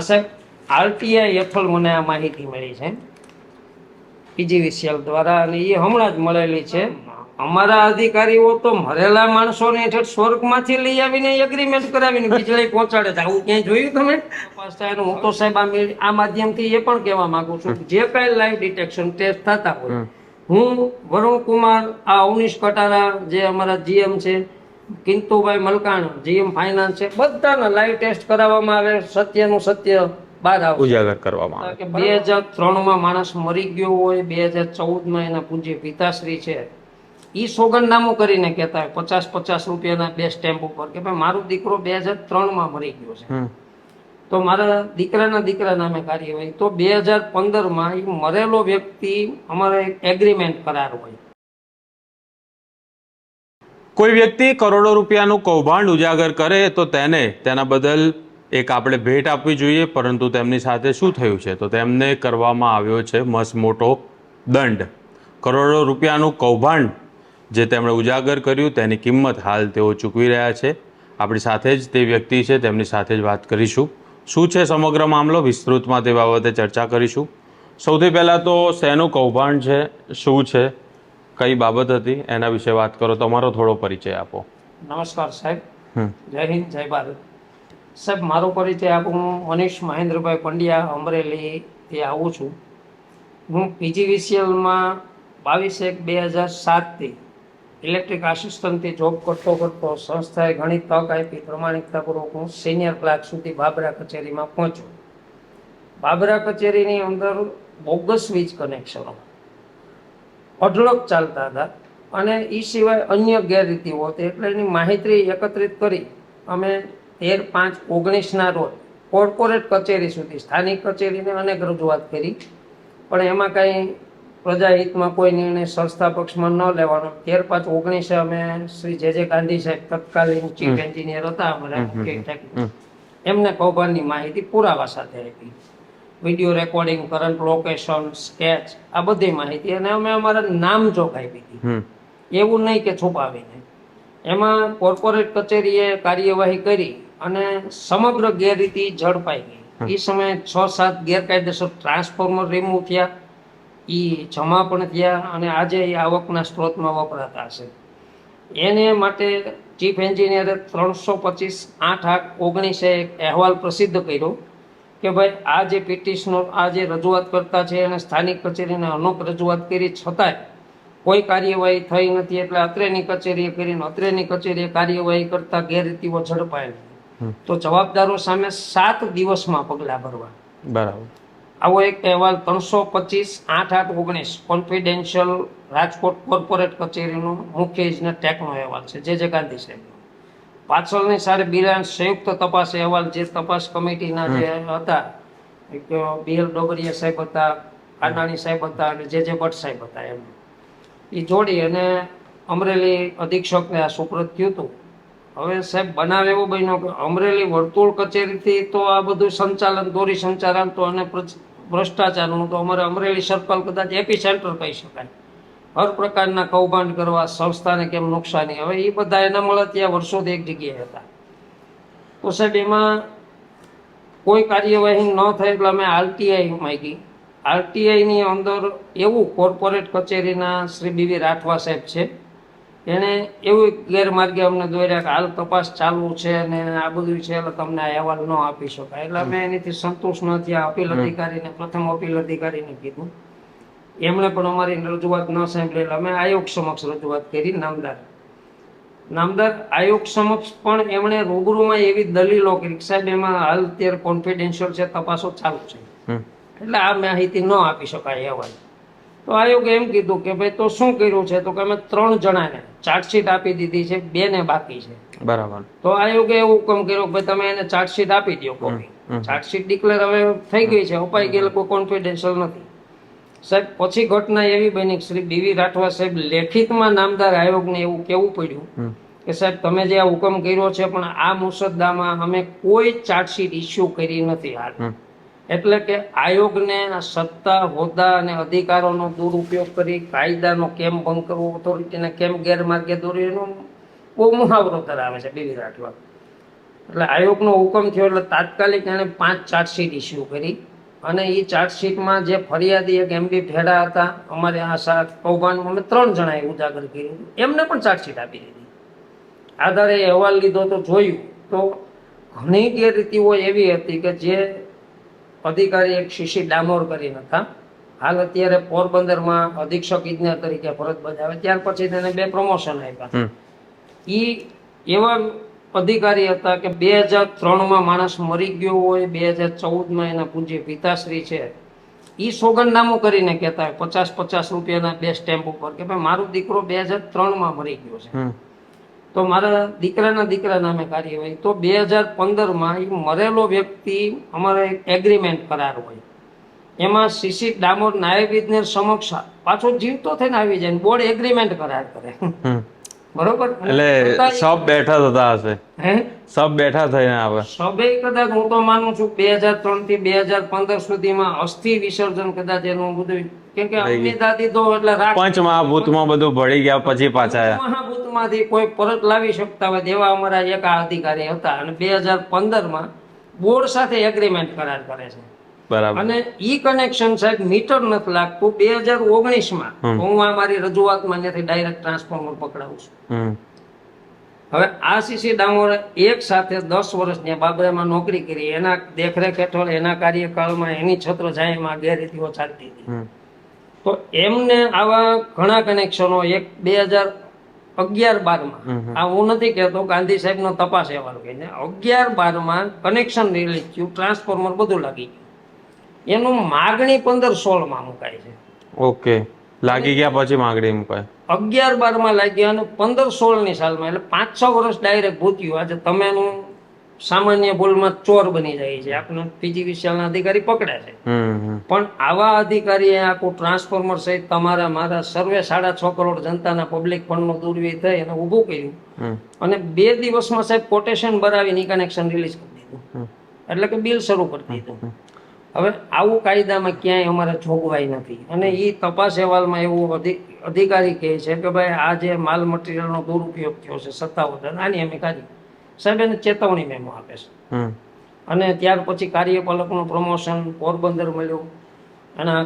સાહેબ. આરટીઆઈ હેઠળ મને આ માહિતી મળી છે. પીજીવીસીએલ દ્વારા અને એ હમણાં જ મળેલી છે. અમારા અધિકારીઓ તો મરેલા માણસોને હેઠળ સ્વર્ગમાંથી લઈ આવીને એગ્રીમેન્ટ કરાવીને વીજળી પહોંચાડે છે. આવું ક્યાંય જોયું તમે? હું તો સાહેબ આ માધ્યમથી એ પણ કહેવા માંગુ છું જે કાંઈ લાઈવ ડિટેક્શન ટેસ્ટ થતા હોય હું વરુણ કુમાર આ અવનીશ કટારા જે અમારા જીએમ છે કિંતુભાઈ મલકાણ જીએમ ફાઇનાન્સ છે. બધાના લાઈવ ટેસ્ટ કરાવવામાં આવે સત્યનું સત્ય બહાર આવે ઉજાગર કરવામાં આવે. બે હજાર ત્રણમાં માણસ મરી ગયો હોય બે હજાર ચૌદમાં એના પૂજ્ય પિતાશ્રી છે. ઈ સોગંદનામું કરીને કહેતા હોય પચાસ પચાસ રૂપિયાના બે સ્ટેમ્પ ઉપર કે ભાઈ મારો દીકરો બે હજાર ત્રણમાં મરી ગયો છે. તો મારા દીકરાના દીકરા નામે કાર્યવાહી. તો બે હજાર પંદરમાં એ મરેલો વ્યક્તિ અમારે એગ્રીમેન્ટ કરાર હોય. કોઈ વ્યક્તિ કરોડો રૂપિયાનું કૌભાંડ ઉજાગર કરે તો તેને તેના બદલ એક આપણે ભેટ આપવી જોઈએ, પરંતુ તેમની સાથે શું થયું છે? તો તેમને કરવામાં આવ્યો છે મસ્ત દંડ. કરોડો રૂપિયાનું કૌભાંડ જે તેમણે ઉજાગર કર્યું, તેની કિંમત હાલ તેઓ ચૂકવી રહ્યા છે. આપણી સાથે જ તે વ્યક્તિ છે, તેમની સાથે જ વાત કરીશું. શું છે સમગ્ર મામલો? વિસ્તૃતમાં તે બાબતે ચર્ચા કરીશું. સૌથી પહેલાં તો શેનું કૌભાંડ છે? શું છે? કઈ બાબત હતી? એના વિશે વાત કરો તમારો થોડો પરિચય આપો. નમસ્કાર સાહેબ. જય હિન્દ જય ભારત. સાહેબ મારો પરિચય આપું. હું મનીષ મહેન્દ્રભાઈ પંડ્યા અમરેલીથી આવું છું. હું પીજીવીસીએલમાં બાવીસ એક બે હજાર સાતથી ઇલેક્ટ્રિક આસિસ્ટન્ટથી જોબ કરતો કરતો સંસ્થાએ ઘણી તક આપી. પ્રમાણિકતાપૂર્વક હું સિનિયર ક્લાર્ક સુધી બાબરા કચેરીમાં પહોંચ્યો. બાબરા કચેરીની અંદર બોગસ વીજ કનેક્શનો. અઢળક ચાલતા હતા. અને એ સિવાય અન્ય ગેરરીતિઓ હતી એટલે એની માહિતી એકત્રિત કરી અમે તેર પાંચ ઓગણીસના રોજ કોર્પોરેટ કચેરી સુધી સ્થાનિક કચેરીને અનેક રજૂઆત કરી. પણ એમાં કાંઈ પ્રજાહિતમાં કોઈ નિર્ણય સંસ્થા પક્ષમાં ન લેવાનો. તેર પાંચ ઓગણીસે અમે શ્રી જે જે ગાંધી સાહેબ તત્કાલીન ચીફ એન્જિનિયર હતા અમારા એમને કૌભાંડની માહિતી પુરાવા સાથે આપી. Video recording current location sketch આ બધી માહિતી. અને અમે અમારા નામ જોગ દીધી એવું નહીં કે છુપાવીને. એમાં કોર્પોરેટ કચેરીએ કાર્યવાહી કરી અને સમગ્ર ગેરરીતિ ઝડપાઈ ગઈ. એ સમયે છ સાત ગેરકાયદેસર ટ્રાન્સફોર્મર રિમૂવ થયા. એ જમા પણ થયા અને આજે એ આવકના સ્ત્રોતમાં વપરાતા હશે એને માટે ચીફ એન્જિનિયરે ત્રણસો પચીસ આઠ આઠ ઓગણીસે એક અહેવાલ પ્રસિદ્ધ કર્યો. કે ભાઈ આ જે પિટિશનો આ જે રજૂઆત કરતા છે એને સ્થાનિક કચેરીને અનુક રજૂઆત કરી છતાંય કોઈ કાર્યવાહી થઈ નથી. એટલે અત્રેની કચેરીએ કરીને અત્રેની કચેરીએ કાર્યવાહી કરતા ગેરરીતિઓ ઝડપાયેલી તો જવાબદારો સામે સાત દિવસમાં પગલાં ભરવા. બરાબર. આવો એક અહેવાલ ત્રણસો પચીસ આઠ આઠ ઓગણીસ. કોન્ફિડેન્શિયલ રાજકોટ કોર્પોરેટ કચેરીનો મુખ્ય ઇજનેર ટેકનો અહેવાલ છે. જે જે ગાંધી સાહેબ. પાછળની સારી બિલાન્સ સંયુક્ત તપાસ અહેવાલ જે તપાસ કમિટીના જે હતા એક બીએલ ડોબરિયા સાહેબ હતા કાનાણી સાહેબ હતા અને જે જે ભટ્ટ સાહેબ હતા એમ એ જોડી અને અમરેલી અધિક્ષકને આ સુપ્રત થયું હતું. હવે સાહેબ બનાવ એવો બન્યો કે અમરેલી વર્તુળ કચેરીથી તો આ બધું સંચાલન દોરી સંચાલન તો અને ભ્રષ્ટાચારનું તો અમારે અમરેલી સર્કલ કદાચ એપી સેન્ટર કહી શકાય. હર પ્રકારના કૌભાંડ કરવા સંસ્થાને કેમ નુકસાની હવે એ બધા એના મળે ત્યાં વર્ષોથી એક જગ્યાએ હતા. એમાં કોઈ કાર્યવાહી ન થાય એટલે અમે આરટીઆઈ માગી. આરટીઆઈની અંદર એવું કોર્પોરેટ કચેરીના શ્રી બીવી રાઠવા સાહેબ છે. એણે એવું ગેરમાર્ગે અમને દોર્યા કે હાલ તપાસ ચાલુ છે અને આ બધું છે એટલે તમને આ અહેવાલ ન આપી શકાય. એટલે અમે એનીથી સંતુષ્ટ ન થયા. અપીલ અધિકારીને પ્રથમ અપીલ અધિકારીને કીધું. એમણે પણ અમારી રજૂઆત ન સાંભળી અમે આયોગ સમક્ષ રજૂઆત કરી નામદાર. નામદાર આયોગ સમક્ષ પણ એમણે રૂબરૂમાં એવી દલીલો કરી કે સાહેબ એમાં હાલ અત્યારે કોન્ફિડેન્શિયલ છે તપાસો ચાલુ છે. એટલે આ માહિતી ન આપી શકાય અહેવાલ તો આયોગે એમ કીધું કે ભાઈ તો શું કર્યું છે? તો કે અમે ત્રણ જણાને ચાર્જશીટ આપી દીધી છે બે ને બાકી છે. બરાબર. તો આયોગે એવું હુકમ કર્યો કે ભાઈ તમે એને ચાર્જશીટ આપી દો કોપી ચાર્જશીટ ડિક્લેર હવે થઈ ગઈ છે અપાઈ ગયેલ કોઈ કોન્ફિડેન્શિયલ નથી. સાહેબ પછી ઘટના એવી બની શ્રી ડીવી રાઠવા સાહેબ લેખિતમાં નામદાર આયોગને એવું કેવું પડ્યું કે સાહેબ તમે જે આ હુકમ કર્યો છે પણ આ મુસદ્દામાં અમે કોઈ ચાર્જશીટ ઇસ્યુ કરી નથી હાલ. એટલે કે આયોગને સત્તા હોદ્દા અને અધિકારોનો દુરુપયોગ કરી કાયદાનો કેમ ભંગ કરવો ઓથોરિટીને કેમ ગેરમાર્ગે દોરી એનો બહુ મુહાવરો ધરાવે છે ડીવી રાઠવા. એટલે આયોગનો હુકમ થયો એટલે તાત્કાલિક એણે પાંચ ચાર્જશીટ ઇસ્યુ કરી. અને એ ચાર્જશીટમાં જે ફરિયાદી એક એમબી ફેડા હતા અમારે આ સાત કૌભાંડ અમે ત્રણ જણાએ ઉજાગર કર્યું. એમને પણ ચાર્જશીટ આપી દીધી. આધારે અહેવાલ લીધો તો જોયું તો ઘણી ગેરરીતિઓ એવી હતી કે જે અધિકારી એક શિશી ડામોર કરીને હતા. હાલ અત્યારે પોરબંદરમાં અધિક્ષક ઇજનેર તરીકે ફરજ બજાવે. ત્યાર પછી તેને બે પ્રમોશન આપ્યા. એ ઈ એવા અધિકારી હતા કે બે હજાર ત્રણમાં માણસ મરી ગયો હોય બે હજાર ચૌદમાં એના પૂજ્ય પિતાશ્રી છે. એ સોગંદનામું કરીને કહેતા હોય પચાસ પચાસ રૂપિયાના બે સ્ટેમ્પ ઉપર કે ભાઈ મારો દીકરો બે હજાર ત્રણમાં મરી ગયો છે. તો મારા દીકરાના દીકરા નામે કાર્યવાહી. તો બે હજાર પંદરમાં એ મરેલો વ્યક્તિ અમારે એગ્રીમેન્ટ કરાર હોય. એમાં સીસી ડામોર નાયબ ઇજનેર સમક્ષ પાછો જીવતો થઈને આવી જાય બોર્ડ એગ્રીમેન્ટ કરાર કરે. બરોબર? એટલે સબ બેઠા થતા હશે. હે? સબ બેઠા થઈને આવે સબે કદાચ હું તો માનું છું બે હજાર ત્રણથી બે હજાર પંદર સુધીમાં અસ્થિ વિસર્જન કદાચ એનું બધું કેમ કે અમની દાદી તો એટલે પંચ મહાભૂતમાં બધું ભળી ગયા પછી પાછા. મહાભૂતમાંથી કોઈ પરત લાવી શકતા હોય તેવા અમારા એક અધિકારી હતા અને બે હજાર પંદરમાં બોર્ડ સાથે એગ્રીમેન્ટ કરાર કરે છે. બરાબર. અને ઈ કનેક્શન સાહેબ મીટર નથી લાગતું. બે હજાર ઓગણીસમાં હું આ મારી રજૂઆતમાં ત્યાંથી ડાયરેક્ટ ટ્રાન્સફોર્મર પકડાવું છું. હવે આ સીસી ડામોરે એક સાથે દસ વર્ષ ત્યાં બાબરામાં નોકરી કરી. એના દેખરેખ હેઠળ એના કાર્યકાળમાં એની છત્ર છાયામાં ગેરરીતિઓ ચાલતી હતી. તો એમને આવા ઘણા કનેક્શનો એક બે હજાર અગિયાર બારમાં. આ હું નથી કહેતો ગાંધી સાહેબનો તપાસ અહેવાલ કહીને અગિયાર બારમાં કનેક્શન રિલીઝ થયું ટ્રાન્સફોર્મર બધું લાગી ગયું. એનું માગણી પંદર સોળમાં મુકાય છે. ઓકે. લાગી ગયા પછી માગણી મુકાય. અગિયાર બારમાં લાગ્યા અને પંદર સોળની સાલમાં એટલે પાંચ છ વર્ષ ડાયરેક્ટ ભૂત્યું આજે તમે સામાન્ય બોલમાં ચોર બની જાય છે. આપણે પીજીવીસીએલના અધિકારી પકડે છે. પણ આવા અધિકારીએ આખું ટ્રાન્સફોર્મર સહિત તમારા મારા સર્વે સાડા છ કરોડ જનતાના પબ્લિક ફંડનો દુર્વ્યય થઈ અને ઊભું કર્યું. અને બે દિવસમાં સાહેબ કોટેશન ભરાવીને કનેક્શન રિલીઝ કરી દીધું. એટલે કે બિલ શરૂ કરી દીધું. હવે આવું કાયદામાં ક્યાંય અમારે જોગવાઈ નથી. અને એ તપાસ અહેવાલમાં એવું અધિકારી કહે છે કે ભાઈ આ જે માલ મટીરિયલનો દુરુપયોગ થયો છે સત્તાવધાન આની અમે કાઢી. સાહેબ એને ચેતવણી મેમો આપે છે. અને ત્યાર પછી કાર્યપાલકનું પ્રમોશન પોરબંદર મળ્યું. એના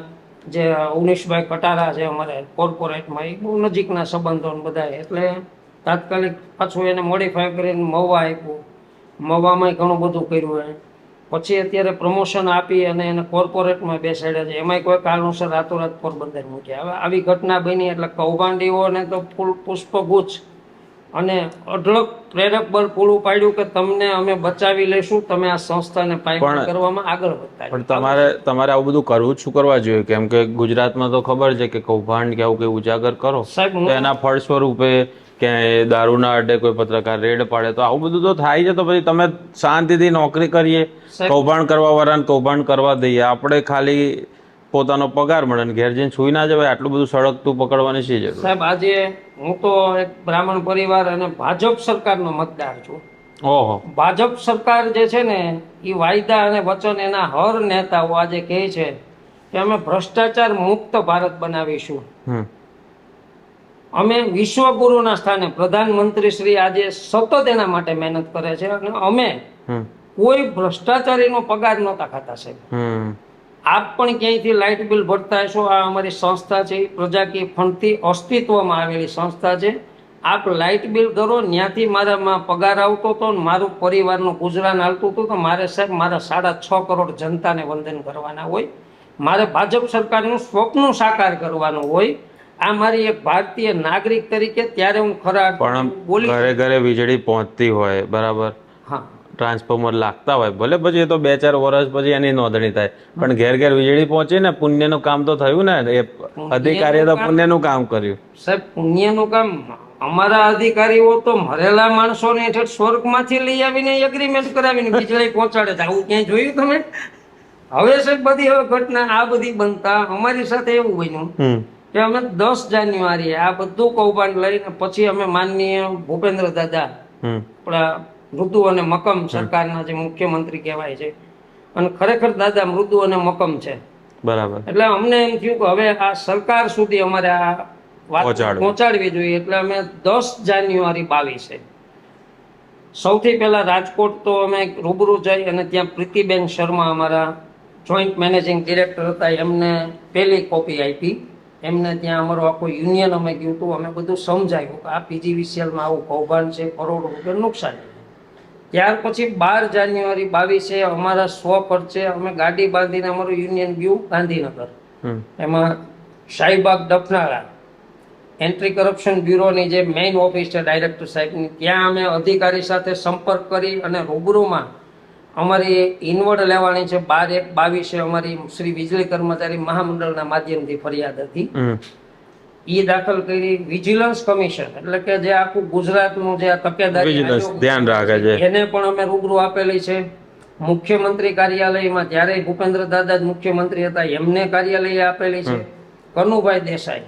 જે ઉનિશભાઈ કટારા છે અમારે કોર્પોરેટમાં એ બહુ નજીકના સંબંધો બધા એટલે તાત્કાલિક પાછું એને મોડિફાય કરીને મવા આપ્યું. મવામાં ઘણું બધું કર્યું એને. પછી અત્યારે પ્રમોશન આપી અને એને કોર્પોરેટમાં બેસાડ્યા છે. એમાંય કોઈ કારણોસર રાતોરાત પોરબંદર મૂક્યા. હવે આવી ઘટના બની એટલે કૌભાંડીઓને તો ફૂલ પુષ્પગુચ્છ અને અઢળક પ્રેરક બળ પૂરું પાડ્યું કે તમને અમે બચાવી લેશું તમે આ સંસ્થાને પાયમાલ કરવામાં આગળ વધતા પણ તમારે તમારે આવું બધું કરવું છું શું કરવા જોઈએ? કેમ કે ગુજરાતમાં તો ખબર છે કે કૌભાંડ કે આવું કે ઉજાગર કરો? સાહેબ તો એના ફળ સ્વરૂપે ક્યાંય દારૂના અડ્ડે કોઈ પત્રકાર રેડ પાડે તો આવું બધું તો થાય છે. તો પછી તમે શાંતિથી નોકરી કરીએ કૌભાંડ કરવા વાળાને કૌભાંડ કરવા દઈએ. આપણે ખાલી પોતાનો પગાર મળે ને ઘેર જઈને સુઈ ના જવાય. આટલું બધું સળગતું પકડવાની શી જરૂર? સાહેબ આજે હું તો એક બ્રાહ્મણ પરિવાર અને ભાજપ સરકારનો મતદાર છું. ઓહો. ભાજપ સરકાર જે છે ને એ વાયદા અને વચન એના હર નેતાઓ આજે કહે છે કે અમે ભ્રષ્ટાચાર મુક્ત ભારત બનાવીશું. હમ. અમે વિશ્વગુરુના સ્થાને પ્રધાનમંત્રી શ્રી આજે સતત એના માટે મહેનત કરે છે અને અમે કોઈ ભ્રષ્ટાચારીનો પગાર નહોતા ખાતા સાહેબ. આપ પણ ક્યાંયથી લાઇટ બિલ ભરતા હશો? આ અમારી સંસ્થા છે પ્રજાકીય ફંડથી અસ્તિત્વમાં આવેલી સંસ્થા છે. આપ લાઇટ બિલ કરો ત્યાંથી મારામાં પગાર આવતો હતો ને મારું પરિવારનું ગુજરાન હાલતું હતું તો મારે સાહેબ મારા સાડા છ કરોડ જનતાને વંદન કરવાના હોય. મારે ભાજપ સરકારનું સ્વપ્ન સાકાર કરવાનું હોય. આ મારી એક ભારતીય નાગરિક તરીકે ત્યારે હું ખરા પણ ઘરે ઘરે વીજળી પહોંચતી હોય બરાબર? હા. ટ્રાન્સફોર્મર લાગતા હોય ભલે પછી એ તો બે ચાર વર્ષ પછી એની નોંધણી થાય. પણ ઘેર ઘેર વીજળી પહોંચી ને પુણ્યનું કામ તો થયું ને એ અધિકારીએ તો પુણ્યનું કામ કર્યું. સાહેબ પુણ્યનું કામ અમારા અધિકારીઓ તો મરેલા માણસોને હેઠળ સ્વર્ગમાંથી લઈ આવીને એગ્રીમેન્ટ કરાવીને વીજળી પહોંચાડે છે. આવું ક્યાંય જોયું તમે? હવે સાહેબ બધી હવે ઘટના આ બધી બનતા અમારી સાથે એવું બન્યું. કે અમે દસ જાન્યુઆરીએ આ બધું કૌભાંડ લઈને પછી અમે માનનીય ભૂપેન્દ્ર દાદા આપણા મૃદુ અને મકમ સરકારના જે મુખ્યમંત્રી કહેવાય છે. અને ખરેખર દાદા મૃદુ અને મકમ છે. બરાબર. એટલે અમને એમ થયું કે હવે આ સરકાર સુધી અમારે આ વાત પહોંચાડવી. જોઈએ. એટલે અમે દસ જાન્યુઆરી બાવીસે સૌથી પહેલા રાજકોટ તો અમે રૂબરૂ જઈ અને ત્યાં પ્રીતિબેન શર્મા અમારા જોઈન્ટ મેનેજિંગ ડિરેક્ટર હતા. એમને પહેલી કોપી આપી. એમને ત્યાં અમારું આખું યુનિયન અમે ગયું હતું અમે બધું સમજાયું કે આ પીજીવીસીએલમાં આવું કૌભાંડ છે કરોડ રૂપિયા નુકસાન ત્યાર પછી બાર જાન્યુઆરી બાવીસે અમારા સ્વ ખર્ચે અમે ગાડી બાંધીને અમારું યુનિયન ગયું ગાંધીનગર. એમાં શાહીબાગ ડફનાળા એન્ટ્રી કરપ્શન બ્યુરોની જે મેઇન ઓફિસ છે ડાયરેક્ટર સાહેબની ત્યાં અમે અધિકારી સાથે સંપર્ક કરી અને રૂબરૂમાં અમારી ઇન્વર્ટ લેવાની છે બાર એક બાવીસે અમારી શ્રી વીજળી કર્મચારી મહામંડળના માધ્યમથી ફરિયાદ હતી. એ દાખલ કરી વિજિલન્સ કમિશન એટલે કે જે આખું ગુજરાતનું જે તકેદારી ધ્યાન રાખે છે. એને પણ અમે રૂબરૂ આપેલી છે. મુખ્યમંત્રી કાર્યાલયમાં જ્યારે ભૂપેન્દ્ર દાદા જ મુખ્યમંત્રી હતા એમને કાર્યાલય આપેલી છે. કનુભાઈ દેસાઈ.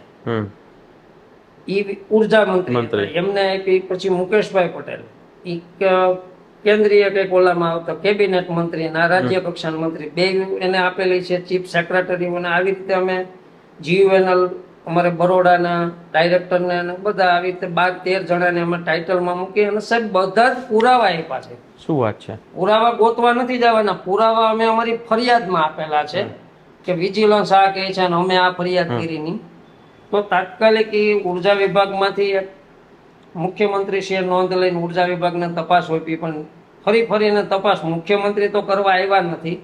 ઈ ઊર્જા મંત્રી. એમને આપી પછી મુકેશભાઈ પટેલ. કેન્દ્રીય કંઈક ઓલામાં આવતા કેબિનેટ મંત્રી ના રાજ્ય કક્ષાના મંત્રી બે એને આપેલી છે ચીફ સેક્રેટરી. અને આવી રીતે અમે જીયુએનએલ અમારે બરોડાના ડાયરેક્ટરને બધા આવી રીતે બાર તેર જણાને અમે ટાઇટલમાં મૂકી અને સાહેબ બધા જ પુરાવા આપ્યા છે. શું વાત છે? પુરાવા ગોતવા નથી જવાના. પુરાવા અમે અમારી ફરિયાદમાં આપેલા છે કે વિજિલન્સ આ કહે છે અને અમે આ ફરિયાદ કરીની. તો તાત્કાલિક એ ઊર્જા વિભાગમાંથી મુખ્યમંત્રી શ્રી નોંધ લઈને ઊર્જા વિભાગને તપાસ સોંપી પણ ફરી ફરીને તપાસ મુખ્યમંત્રી તો કરવા આવ્યા નથી.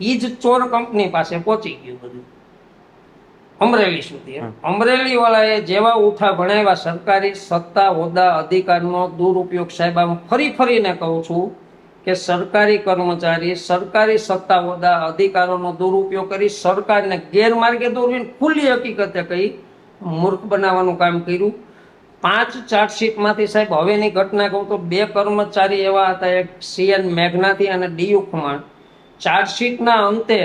એ જ ચોર કંપની પાસે પહોંચી ગયું બધું. અમરેલી સુધી અમરેલી વાળાએ જેવા ઉઠા ભણાવ્યા સરકારી સત્તા હોદ્દા અધિકારનો દુરુપયોગ સાહેબ આમ ફરી ફરીને કહું છું કે સરકારી કર્મચારી સરકારી સત્તા હોદ્દા અધિકારોનો દુરુપયોગ કરી સરકારને ગેરમાર્ગે દોરવીને ખુલ્લી હકીકતે કહી મૂર્ખ બનાવવાનું કામ કર્યું. પાંચ ચાર્જશીટમાંથી સાહેબ હવેની ઘટના કહું તો બે કર્મચારી એવા હતા એક સીએન મેઘનાથી અને ડીયુ ખુમાણ ચાર્જશીટના અંતે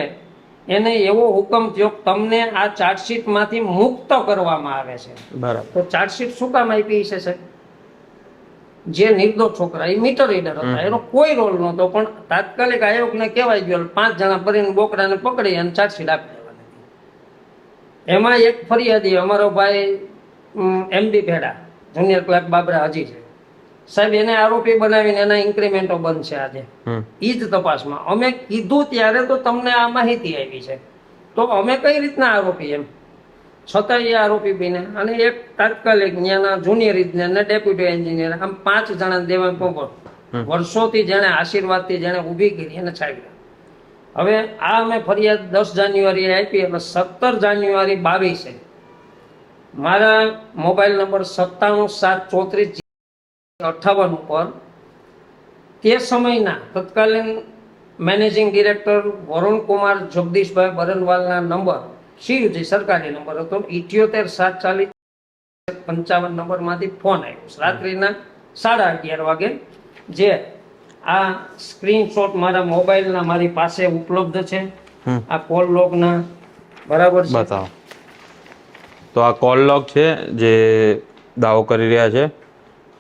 એને એવો હુકમ થયો તમને આ ચાર્જશીટમાંથી મુક્ત કરવામાં આવે છે. બરાબર. તો ચાર્જશીટ શું કામ આપી છે સાહેબ? જે નિર્દોષ છોકરા એ મીટર રીડર હતા. એનો કોઈ રોલ નહોતો પણ તાત્કાલિક આયોગને કહેવાય ગયો પાંચ જણા ભરીને બોકડાને પકડી અને ચાર્જશીટ આપી દેવાની એમાં એક ફરિયાદી અમારો ભાઈ MD Bheda junior clerk Babra હજી છે. સાહેબ એને આરોપી બનાવીને એના ઇન્ક્રીમેન્ટો બંધ છે આજે. ઈ જ તપાસમાં. અમે કીધું ત્યારે તો તમને આ માહિતી આવી છે. તો અમે કઈ રીતના આરોપી એમ? છતાં એ આરોપી બીને. અને એક તાત્કાલિક ત્યાંના જુનિયર ઇજનેર ને ડેપ્યુટી એન્જિનિયર આમ પાંચ જણા દેવા પહોંચો વર્ષોથી જેણે આશીર્વાદથી જેણે ઊભી કરી એને છાપ્યા હવે આ અમે ફરિયાદ દસ જાન્યુઆરી આપી અને સત્તર જાન્યુઆરી બાવીસે. મારા મોબાઈલ નંબર સત્તાણું સાત ચોત્રીસ અઠ્ઠાવન ઉપર તે સમયના તત્કાલીન મેનેજિંગ ડિરેક્ટર વરુણ કુમાર જગદીશભાઈ બરનવાલના નંબર સીયુજી સરકારી નંબર હતો ઇઠ્યોતેર સાત ચાલીસ પંચાવન નંબરમાંથી ફોન આવ્યો. રાત્રિના સાડા અગિયાર વાગે જે આ સ્ક્રીનશોટ મારા મોબાઈલના મારી પાસે ઉપલબ્ધ છે. આ કોલ લોગના બરાબર છે. તો આ કોલ લોગ છે જે દાવો કરી રહ્યા છે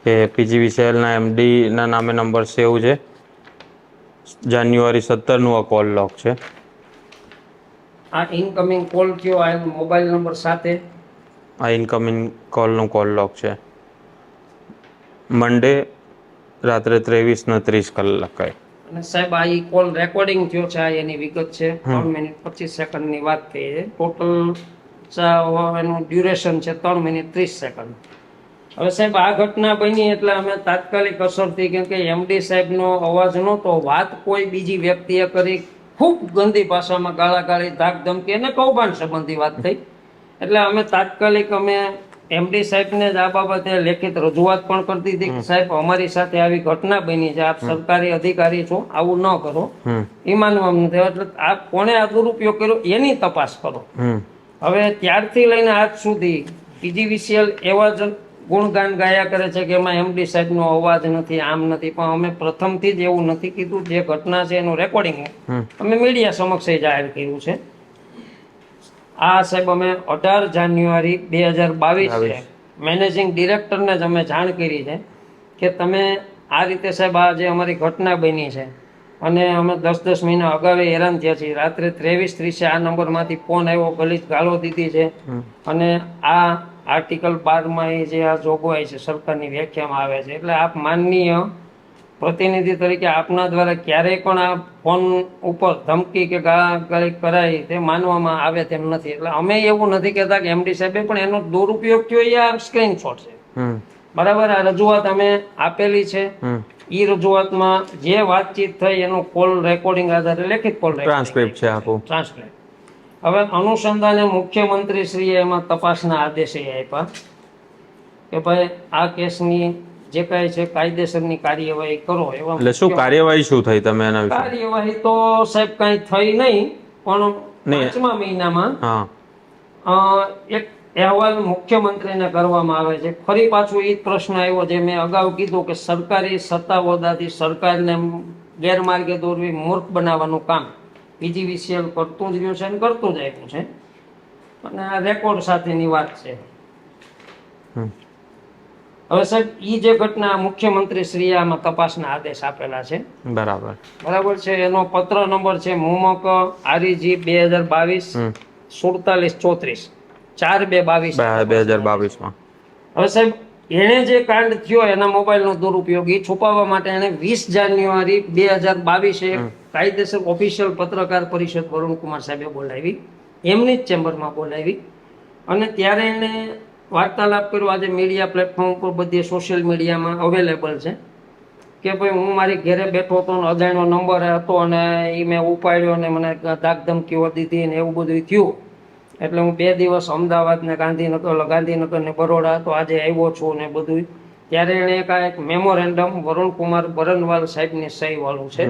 કે પીજીવીસીએલના એમડીના નામે નંબર સેવ છે. જાન્યુઆરી સત્તરનું આ કોલ લોગ છે. આ ઇનકમિંગ કોલ થયો આ મોબાઈલ નંબર સાથે? આ ઇનકમિંગ કોલનું કોલ લોગ છે. મંડે રાત્રે ત્રેવીસ ને ત્રીસ કલાકે. અને સાહેબ આ કોલ રેકોર્ડિંગ થયો છે આ એની વિગત છે. ત્રણ મિનિટ પચીસ સેકન્ડની વાત થઈ છે ટોટલ એનું ડ્યુરેશન છે ત્રણ મિનિટ ત્રીસ સેકન્ડ હવે સાહેબ આ ઘટના બની એટલે અમે તાત્કાલિક અસરથી કેમ કે એમડી સાહેબનો અવાજ નહોતો વાત કોઈ બીજી વ્યક્તિએ કરી ખૂબ ગંદી ભાષામાં ગાળાગાળી ધાક ધમકી અને કૌભાંડ સંબંધી વાત થઈ. એટલે અમે તાત્કાલિક અમે એમડી સાહેબને જ આ બાબતે લેખિત રજૂઆત પણ કરી દીધી. કે સાહેબ અમારી સાથે આવી ઘટના બની છે. આપ સરકારી અધિકારી છો આવું ન કરો. એ માનવાનું નથી. એટલે આ કોણે આ દુરુપયોગ કર્યો? એની તપાસ કરો. હવે ત્યારથી લઈને આજ સુધી પીજીવીસીએલ એવા જ ગુણગાન ગાયા કરે છે કે એમાં એમડી સાહેબનો અવાજ નથી આમ નથી પણ અમે પ્રથમથી જ એવું નથી કીધું. જે ઘટના છે એનું રેકોર્ડિંગ અમે મીડિયા સમક્ષ એ જાહેર કર્યું છે. આ સાહેબ અમે અઢાર જાન્યુઆરી બે હજાર બાવીસ મેનેજિંગ ડિરેક્ટરને જ અમે જાણ કરી છે કે તમે આ રીતે સાહેબ આ જે અમારી ઘટના બની છે અને અમે દસ દસ મહિના અગાઉ હેરાન થયા છીએ. રાત્રે ત્રેવીસ ત્રીસે આ નંબરમાંથી ફોન આવ્યો ગલીત ગાળો દીધી છે. અને આ આર્ટિકલ બારમાં એ જે આ જોગવાઈ છે સરકારની વ્યાખ્યામાં આવે છે. એટલે આપ માનનીય પ્રતિનિધિ તરીકે આપના દ્વારા ક્યારેય પણ આ ફોન ઉપર ધમકી કે ગાળી કરાય તે માનવામાં આવે તેમ નથી. એટલે અમે એવું નથી કહેતા કે એમડી સાહેબે પણ એનો દુરુપયોગ થયો એ આ સ્ક્રીનશોટ છે. બરાબર આ રજૂઆત અમે આપેલી છે. એ રજૂઆતમાં જે વાતચીત થઈ એનું કોલ રેકોર્ડિંગ આધારે લેખિત કોલ ટ્રાન્સક્રિપ્ટ છે આખું. ટ્રાન્સક્રિપ્ટ હવે અનુસંધાને મુખ્યમંત્રી શ્રીએ એમાં તપાસના આદેશે આપ્યા કે ભાઈ આ કેસની જે કાંઈ છે કાયદેસરની કાર્યવાહી કરો એવા એટલે શું કાર્યવાહી શું થઈ તમે એના વિશે? કાર્યવાહી તો સાહેબ કઈ થઈ નહીં પણ. પાંચમા મહિનામાં એક અહેવાલ મુખ્યમંત્રીને કરવામાં આવે છે. ફરી પાછો એ જ પ્રશ્ન આવ્યો જે મેં અગાઉ કીધું કે સરકારી સત્તાવોદાથી સરકારને ગેરમાર્ગે દોરવી મૂર્ખ બનાવવાનું કામ. પીજીવીસીએલ કરતું જ રહ્યું છે અને કરતું જ આવ્યું છે. અને આ રેકોર્ડ સાથેની વાત છે. હવે સાહેબ ઈ જે ઘટના મુખ્યમંત્રી શ્રી આમાં તપાસના આદેશ આપેલા છે. બરાબર. બરાબર છે. એનો પત્ર નંબર છે મુમક આરીજી બે હજાર બાવીસ સુડતાલીસ ચોત્રીસ. ચાર બે બાવીસ બે હજાર બાવીસમાં. હવે સાહેબ એણે જે કાંડ થયો એના મોબાઈલનો દુરુપયોગ એ છુપાવવા માટે એણે વીસ જાન્યુઆરી બે હજાર બાવીસે કાયદેસર ઓફિશિયલ પત્રકાર પરિષદ વરુણકુમાર સાહેબે બોલાવી. એમની જ ચેમ્બરમાં બોલાવી. અને ત્યારે એણે વાર્તાલાપ કર્યો. આજે મીડિયા પ્લેટફોર્મ ઉપર બધી સોશિયલ મીડિયામાં અવેલેબલ છે. કે ભાઈ હું મારી ઘરે બેઠો હતો ને અજાણ્યો નંબર હતો અને એ મેં ઉપાડ્યો અને મને ધાક ધમકીઓ દીધી ને એવું બધું થયું. એટલે હું બે દિવસ અમદાવાદ ને ગાંધીનગર ગાંધીનગર ને બરોડા તો આજે આવ્યો છું ને બધું. ત્યારે એણે એક મેમોરેન્ડમ વરુણકુમાર બરનવાલ સાહેબની સહી વાળું છે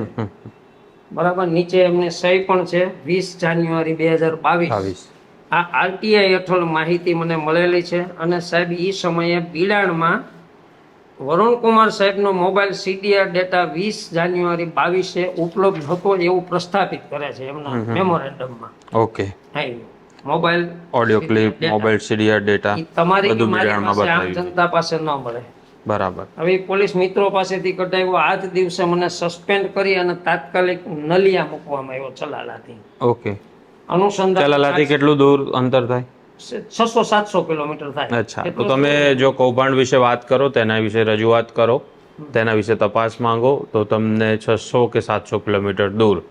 બરાબર નીચે એમની સહી પણ છે વીસ જાન્યુઆરી બે હજાર બાવીસ. આ આરટીઆઈ હેઠળ માહિતી મને મળેલી છે અને સાહેબ એ સમયે બિલાણમાં વરુણકુમાર સાહેબનો મોબાઈલ સીડીઆર ડેટા વીસ જાન્યુઆરી બાવીસે ઉપલબ્ધ હતો એવું પ્રસ્થાપિત કરે છે એમના મેમોરેન્ડમમાં ઓકે. હા mobile audio clip mobile CDR data તમારી મારી પાસે આમ જનતા પાસે ન મળે. બરાબર. હવે પોલીસ મિત્રો પાસેથી કઢાવ્યો આ જ દિવસે મને સસ્પેન્ડ કરી અને તાત્કાલિક નલિયા મૂકવામાં આવ્યો ચલાલાથી. ઓકે. અનુસંધાન ચલાલાથી કેટલું દૂર અંતર થાય? છસો સાતસો કિલોમીટર થાય. અચ્છા તો તમે જો કૌભાંડ વિશે વાત કરો તેના વિશે રજૂઆત કરો તેના વિશે તપાસ માંગો તો તમને છસો કે સાતસો કિલોમીટર દૂર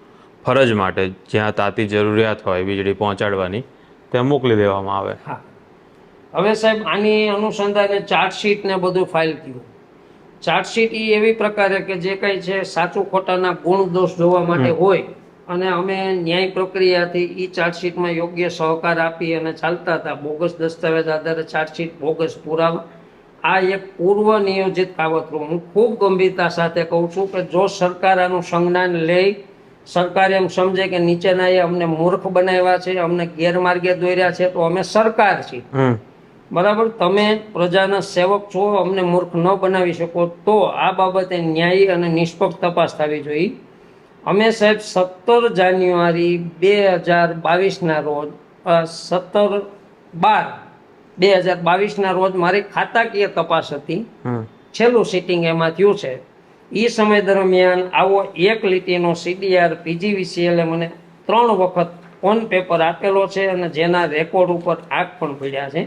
ફરજ માટે જ્યાં તાતી જરૂરિયાત હોય વીજળી પહોંચાડવાની ત્યાં મોકલી દેવામાં આવે. હા. હવે સાહેબ આની અનુસંધાને ચાર્જશીટ ને બધું ફાઇલ થયું ચાર્જશીટ એ એવી પ્રકારે કે જે કંઈ છે સાચું ખોટાના ગુણ દોષ જોવા માટે હોય અને અમે ન્યાય પ્રક્રિયાથી એ ચાર્જશીટમાં યોગ્ય સહકાર આપી અને ચાલતા હતા. બોગસ દસ્તાવેજ આધારે ચાર્જશીટ બોગસ પુરાવા. આ એક પૂર્વ નિયોજિત કાવતરું. હું ખૂબ ગંભીરતા સાથે કહું છું કે જો સરકાર આનું સંજ્ઞાન લે સરકાર એમ સમજે કે નીચેના એ અમને મૂર્ખ બનાવ્યા છે અમને ગેરમાર્ગે દોર્યા છે તો અમે સરકાર છીએ. બરાબર? તમે પ્રજાના સેવક છો અમને મૂર્ખ ન બનાવી શકો તો આ બાબતે ન્યાયી અને નિષ્પક્ષ તપાસ થવી જોઈએ. અમે સાહેબ સત્તર જાન્યુઆરી બે હજાર બાવીસના રોજ સત્તર બાર બે હજાર બાવીસના રોજ મારી ખાતાકીય તપાસ હતી. છેલ્લું સિટિંગ એમાં થયું છે. એ સમય દરમિયાન આવો એક લીટીનો સીડીઆર પીજીવીસીએલે મને ત્રણ વખત ઓન પેપર આપેલો છે અને જેના રેકોર્ડ ઉપર આગ પણ પડ્યા છે.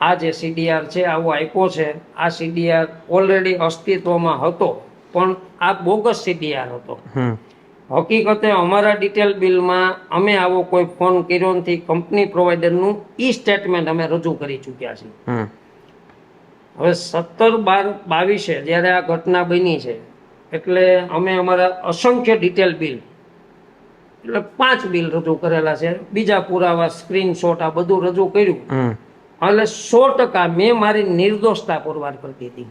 આ જે સીડીઆર છે આવો આપ્યો છે. આ સીડીઆર ઓલરેડી અસ્તિત્વમાં હતો પણ આ બોગસ સીડીઆર હતો. હકીકતે અમારા ડિટેલ બિલમાં અમે આવો કોઈ ફોન કર્યો નથી કંપની પ્રોવાઈડરનું ઈ સ્ટેટમેન્ટ અમે રજૂ કરી ચૂક્યા છીએ. હવે સત્તર બાર બાવીસે જ્યારે આ ઘટના બની છે એટલે અમે અમારા અસંખ્ય ડિટેલ બિલ એટલે પાંચ બિલ રજૂ કરેલા છે. બીજા પુરાવા સ્ક્રીનશોટ આ બધું રજૂ કર્યું. એટલે સો ટકા મેં મારી નિર્દોષતા પુરવાર કરતી હતી.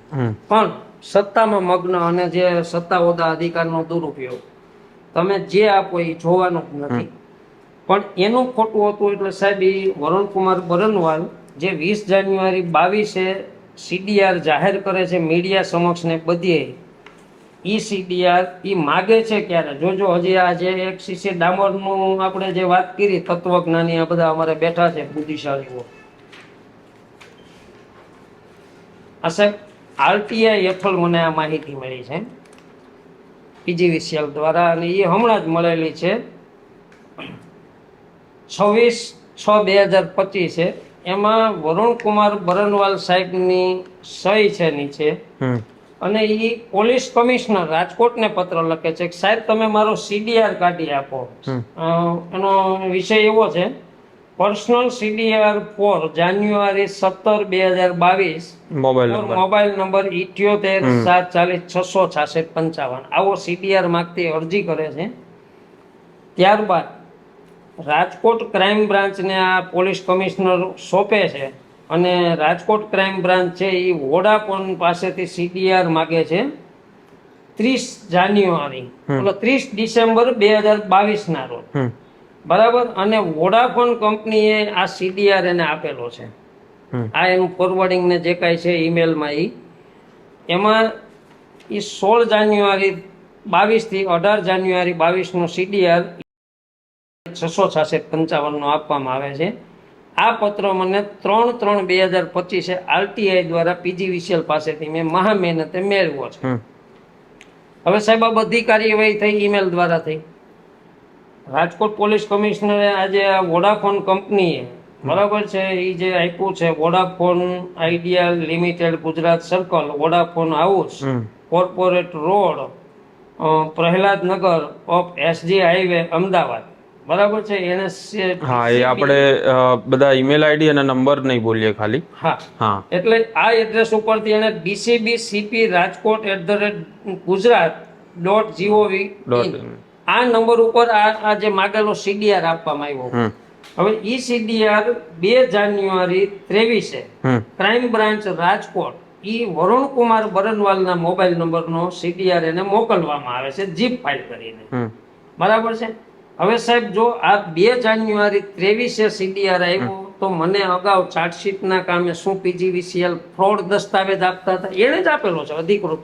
પણ સત્તામાં મગ્ન અને જે સત્તા હોદ્દા અધિકારનો દુરુપયોગ તમે જે આપો એ જોવાનું જ નથી. પણ એનું ખોટું હતું એટલે સાહેબ એ વરુણકુમાર બરનવાલ જે વીસ જાન્યુઆરી બાવીસે સીડીઆર જાહેર કરે છે, મીડિયા સમક્ષ ને બધીએ ઈ સીડીઆર ઈ માગે છે ક્યારે? જોજો, હજી આ જે એક શિષ્ય ડામરનું આપણે જે વાત કરી, તત્વજ્ઞાની આ બધા અમારે બેઠા છે, બુદ્ધિશાળીઓ. સાહેબ આરટીઆઈ હેઠળ મને આ માહિતી મળી છે. પીજીવીસીએલ દ્વારા, અને એ હમણાં જ મળેલી છે. છવ્વીસ છ બે હજાર પચીસે એમાં વરુણ કુમાર બરનવાલ સાહેબની સહી છે નીચે. અને એ પોલીસ કમિશનર રાજકોટને પત્ર લખે છે કે સાહેબ તમે મારો સીડીઆર કાઢી આપો. એનો વિષય એવો છે પર્સનલ સીડીઆર ફોર જાન્યુઆરી સત્તર બે હજાર બાવીસ મોબાઈલ નંબર. મોબાઈલ નંબર ઇઠ્યોતેર સાત ચાલીસ છસો છાસઠ પંચાવન. આવો સીડીઆર માગતી અરજી કરે છે. ત્યારબાદ રાજકોટ ક્રાઇમ બ્રાન્ચને આ પોલીસ કમિશનર સોંપે છે અને રાજકોટ ક્રાઇમ બ્રાન્ચ છે એ વોડાફોન પાસેથી સીડીઆર માગે છે ત્રીસ જાન્યુઆરી એટલે ત્રીસ ડિસેમ્બર બે હજાર બાવીસના રોજ. બરાબર? અને વોડાફોન કંપનીએ આ સીડીઆર એને આપેલો છે. આ એનું ફોરવર્ડિંગ ને જે કાંઈ છે ઈમેલમાં એ એમાં એ સોળ જાન્યુઆરી બાવીસથી અઢાર જાન્યુઆરી બાવીસનો સીડીઆર છસો છાસઠ પંચાવનનો આપવામાં આવે છે. આ પત્ર મને ત્રણ ત્રણ બે હજાર પચીસે આરટીઆઈ દ્વારા પીજીવીસીએલ પાસેથી મેં મહા મહેનતે મેળવ્યો છે હવે સાહેબ આ બધી કાર્યવાહી થઈ ઈમેલ દ્વારા થઈ. રાજકોટ પોલીસ કમિશનરે આજે આ વોડાફોન કંપનીએ બરાબર છે એ જે આપ્યું છે Vodafone Idea limited Gujarat circle Vodafone house corporate road Prahlad Nagar off SG highway Ahmedabad. બરાબર છે એને હા એ આપણે બધા ઈમેલ આઈડી અને નંબર નહીં બોલીએ ખાલી. હા. હા. એટલે આ એડ્રેસ ઉપરથી એને DCB CP Rajkot at the rate Gujarat dot GOV dot આ નંબર ઉપર આ આ જે માગેલો સીડીઆર આપવામાં આવ્યો. હવે ઈ સીડીઆર બે જાન્યુઆરી ત્રેવીસે ક્રાઇમ બ્રાન્ચ રાજકોટ ઈ વરુણકુમાર બરનવાલના મોબાઈલ નંબરનો સીડીઆર એને મોકલવામાં આવે છે જીપ ફાઇલ કરીને. બરાબર છે? હવે સાહેબ જો આ બે જાન્યુઆરી ત્રેવીસે સીડીઆર આવ્યો તો મને અગાઉ ચાર્જશીટના કામે શું પીજીવીસીએલ ફ્રોડ દસ્તાવેજ આપતા હતા? એણે જ આપેલો છે અધિકૃત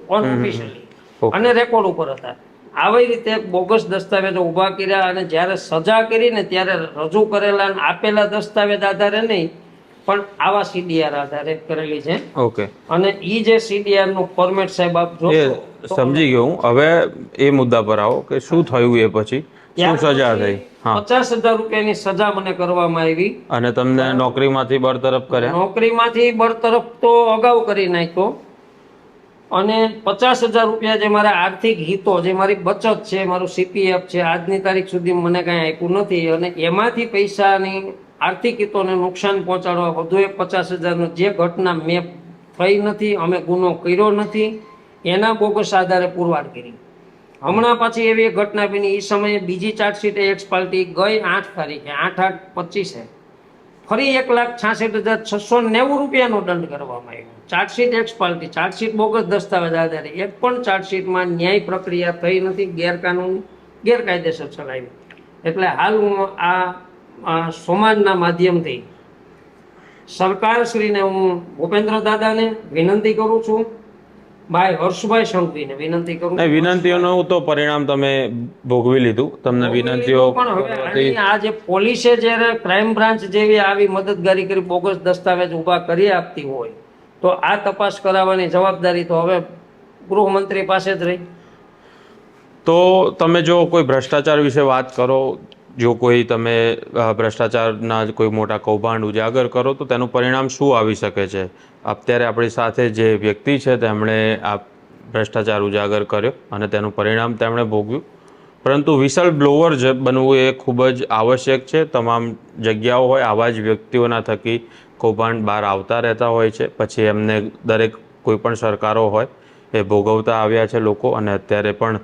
Okay. અને રેકોર્ડ ઉપર હતા. આવી રીતે બોગસ દસ્તાવેજો ઊભા કર્યા અને જ્યારે સજા કરીને ત્યારે રજૂ કરેલા અને આપેલા દસ્તાવેજ આધારે નહીં પણ આવા સીડીઆર આધારે કરેલી છે. ઓકે. અને ઈ જે સીડીઆરનું ફોર્મેટ સાહેબ આપ સમજી ગયો હું. હવે એ મુદ્દા પર આવો કે શું થયું એ પછી? શું સજા થઈ? પચાસ હજાર રૂપિયાની સજા મને કરવામાં આવી. અને તમને નોકરીમાંથી બરતરફ કર્યા? નોકરીમાંથી બરતરફ તો અગાઉ કરી નાખ્યો. અને પચાસ હજાર રૂપિયા જે મારા આર્થિક હિતો જે મારી બચત છે મારું સીપીએફ છે આજની તારીખ સુધી મને કાંઈ આપ્યું નથી. અને એમાંથી પૈસાની આર્થિક હિતોને નુકસાન પહોંચાડવા વધુ એક પચાસ હજારનો જે ઘટના મેં થઈ નથી અમે ગુનો કર્યો નથી એના બોગસ આધારે પુરવાર કરી. હમણાં પછી એવી એક ઘટના બની. એ સમયે બીજી ચાર્જશીટ એક્સ પાર્ટી ગઈ આઠ તારીખે. આઠ આઠ પચીસે. ફરી એક લાખ છાસઠ હજાર છસો નેવું રૂપિયાનો દંડ કરવામાં આવ્યો. Chargesheet ex party chargesheet bogus દસ્તાવેજ આધારે એક પણ ચાર્જશીટમાં ન્યાય પ્રક્રિયા થઈ નથી. ગેરકાનૂન, ગેરકાયદેસર ચલાવી. એટલે હાલ હું આ સમાજના માધ્યમથી સરકારશ્રીને હું ભૂપેન્દ્ર દાદાને વિનંતી કરું છું ભાઈ હર્ષભાઈ શંકવીને વિનંતી કરું નહીં વિનંતીઓનું તો પરિણામ તમે ભોગવી લીધું. તમને વિનંતીઓ પણ હવે આ જે પોલીસે જ્યારે ક્રાઇમ બ્રાન્ચ જેવી આવી મદદગારી કરી બોગસ દસ્તાવેજ ઊભા કરી આપતી હોય તો આ તપાસ કરાવવાની જવાબદારી તો હવે ગૃહમંત્રી પાસે જ રહી. તો તમે જો કોઈ ભ્રષ્ટાચાર વિશે વાત કરો જો કોઈ તમે ભ્રષ્ટાચારના કોઈ મોટા કૌભાંડ ઉજાગર કરો તો તેનું પરિણામ શું આવી શકે છે? અત્યારે આપણી સાથે જે વ્યક્તિ છે, તેમણે આ ભ્રષ્ટાચાર ઉજાગર કર્યો અને તેનું પરિણામ તેમણે ભોગવ્યું. પરંતુ વિસલ બ્લોવર બનવું એ ખૂબ જ આવશ્યક છે. તમામ જગ્યાઓ હોય આવા જ વ્યક્તિઓના થકી કૌભાંડ બહાર આવતા રહેતા હોય છે. પછી એમને દરેક કોઈ પણ સરકારો હોય એ ભોગવતા આવ્યા છે લોકો અને અત્યારે પણ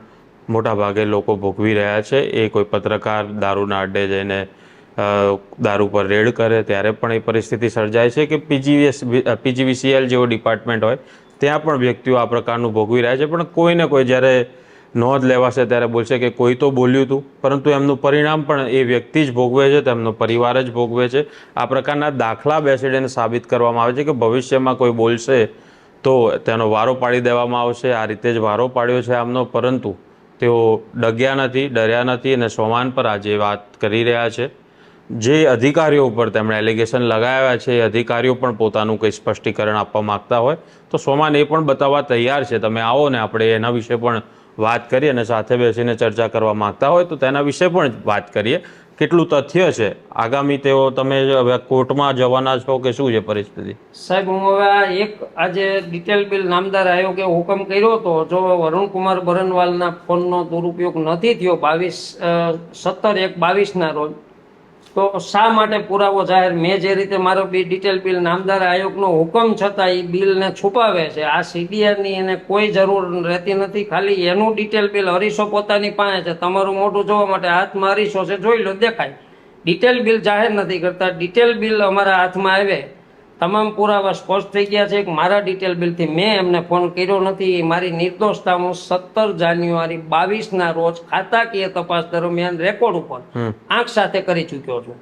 મોટાભાગે લોકો ભોગવી રહ્યા છે. એ કોઈ પત્રકાર દારૂના અડ્ડે જઈને દારૂ પર રેડ કરે ત્યારે પણ એ પરિસ્થિતિ સર્જાય છે કે પીજીવીએસ, પીજીવીસીએલ જેવો ડિપાર્ટમેન્ટ હોય, ત્યાં પણ વ્યક્તિઓ આ પ્રકારનું ભોગવી રહ્યા છે. પણ કોઈને કોઈ જ્યારે નોંધ લેવાશે ત્યારે બોલશે કે કોઈ તો બોલ્યું હતું પરંતુ એમનું પરિણામ પણ એ વ્યક્તિ જ ભોગવે છે, તેમનો પરિવાર જ ભોગવે છે. આ પ્રકારના દાખલા બેસીને સાબિત કરવામાં આવે છે કે ભવિષ્યમાં કોઈ બોલશે તો તેનો વારો પાડી દેવામાં આવશે, આ રીતે જ વારો પાડ્યો છે આમનો, પરંતુ તેઓ ડગ્યા નથી, ડર્યા નથી અને સોમાન પર આજે વાત કરી રહ્યા છે. જે અધિકારીઓ ઉપર તેમણે એલિગેશન લગાવ્યા છે, એ અધિકારીઓ પણ પોતાનું કંઈ સ્પષ્ટીકરણ આપવા માગતા હોય, તો સોમાન એ પણ બતાવવા તૈયાર છે. તમે આવો ને આપણે એના વિશે પણ વાત કરી અને સાથે બેસીને ચર્ચા કરવા માગતા હોય, તો તેના વિશે પણ વાત કરીએ. કેટલું તથ્ય છે? આગામી તેઓ તમે હવે કોર્ટમાં જવાના છો કે શું છે પરિસ્થિતિ? સાહેબ, હું હવે આ એક આજે ડિટેલ બિલ નામદાર આયોગે હુકમ કર્યો હતો. જો વરુણકુમાર બરનવાલના ફોનનો દુરુપયોગ નથી થયો, બાવીસ સત્તર એક બાવીસના રોજ તો શા માટે પુરાવો જાહેર? મેં જે રીતે મારો બી ડિટેલ બિલ નામદાર આયોગનો હુકમ છતાં એ બિલને છુપાવે છે, આ સીડીઆરની એને કોઈ જરૂર રહેતી નથી. ખાલી એનું ડિટેલ બિલ હરીશો પોતાની પાસે છે. તમારું મોઢું જોવા માટે હાથમાં હરીશો છે, જોઈ લો, દેખાય. ડિટેલ બિલ જાહેર નથી કરતા. ડિટેલ બિલ અમારા હાથમાં આવે. તમામ પુરાવા સ્પષ્ટ થઈ ગયા છે કે મારા ડિટેલ બિલથી મેં એમને ફોન કર્યો નથી. મારી નિર્દોષતા હું સત્તર જાન્યુઆરી બાવીસના રોજ ખાતાકીય તપાસ દરમિયાન રેકોર્ડ ઉપર આંખ સાથે કરી ચૂક્યો છું.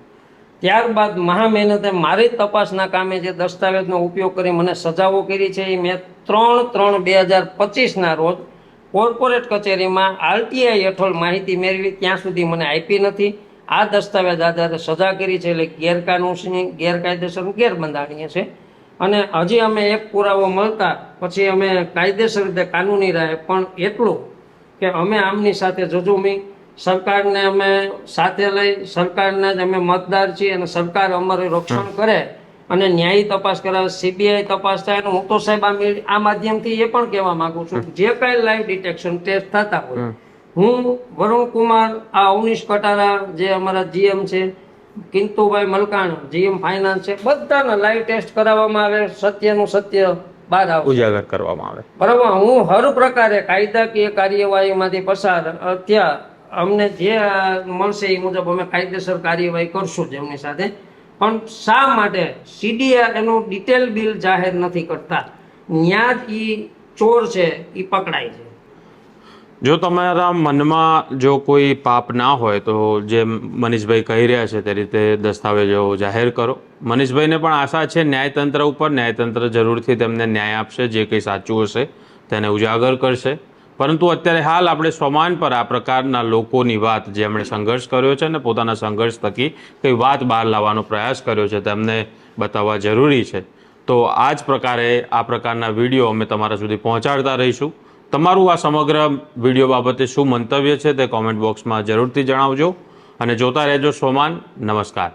ત્યારબાદ મહા મહેનતે મારી તપાસના કામે જે દસ્તાવેજનો ઉપયોગ કરી મને સજાઓ કરી છે એ મેં ત્રણ ત્રણ બે હજાર પચીસના રોજ કોર્પોરેટ કચેરીમાં આરટીઆઈ હેઠળ માહિતી મેળવી ત્યાં સુધી મને આપી નથી. આ દસ્તાવેજ આધારે સજા કરી છે એટલે ગેરકાનૂની ગેરકાયદેસર ગેરબંધારણીય છે. અને હજી અમે એક પુરાવો મળતા પછી અમે કાયદેસર રીતે કાનૂની રહે પણ એટલું કે અમે આમની સાથે જજુમી સરકારને અમે સાથે લઈ સરકારને જ અમે મતદાર છીએ અને સરકાર અમારું રક્ષણ કરે અને ન્યાયી તપાસ કરાવે સીબીઆઈ તપાસ થાય અને હું તો સાહેબ આ માધ્યમથી એ પણ કહેવા માંગુ છું જે કાંઈ લાઈવ ડિટેક્શન ટેસ્ટ થતા હોય હું વરુણ કુમાર આ અવનીશ કટારા જે અમારા જીએમ છે કિંતુભાઈ મલકાણ જીએમ ફાઇનાન્સ છે બધાના લાઈવ ટેસ્ટ કરાવવામાં આવે સત્યનું સત્ય બહાર આવે. ઉજાગર કરવામાં આવે. બરાબર હું હર પ્રકારે કાયદાકીય કાર્યવાહીમાંથી પસાર અત્યાર ત્યાં અમને જે મળશે એ મુજબ અમે કાયદેસર કાર્યવાહી કરશું જ એમની સાથે. પણ શા માટે? સીડીઆર એનું ડિટેલ બિલ જાહેર નથી કરતા. ત્યાં જ ઈ ચોર છે એ પકડાય છે. જો તમારા મનમાં જો કોઈ પાપ ના હોય, તો જે મનીષભાઈ કહી રહ્યા છે તે રીતે દસ્તાવેજો જાહેર કરો. મનીષભાઈને પણ આશા છે, ન્યાયતંત્ર ઉપર ન્યાયતંત્ર જરૂરથી તેમને ન્યાય આપશે, જે કંઈ સાચું હશે તેને ઉજાગર કરશે. પરંતુ અત્યારે હાલ આપણે સ્વમાન પર આ પ્રકારના લોકોની વાત જેમણે સંઘર્ષ કર્યો છે અને પોતાના સંઘર્ષ થકી કંઈ વાત બહાર લાવવાનો પ્રયાસ કર્યો છે તેમને બતાવવા જરૂરી છે. તો આ જ પ્રકારે આ પ્રકારના વીડિયો અમે તમારા સુધી પહોંચાડતા રહીશું. તમારું આ સમગ્ર વીડિયો બાબતે શું મંતવ્ય છે તે કોમેન્ટ બોક્સમાં જરૂરથી જણાવજો અને જોતા રહેજો સોમાન. નમસ્કાર.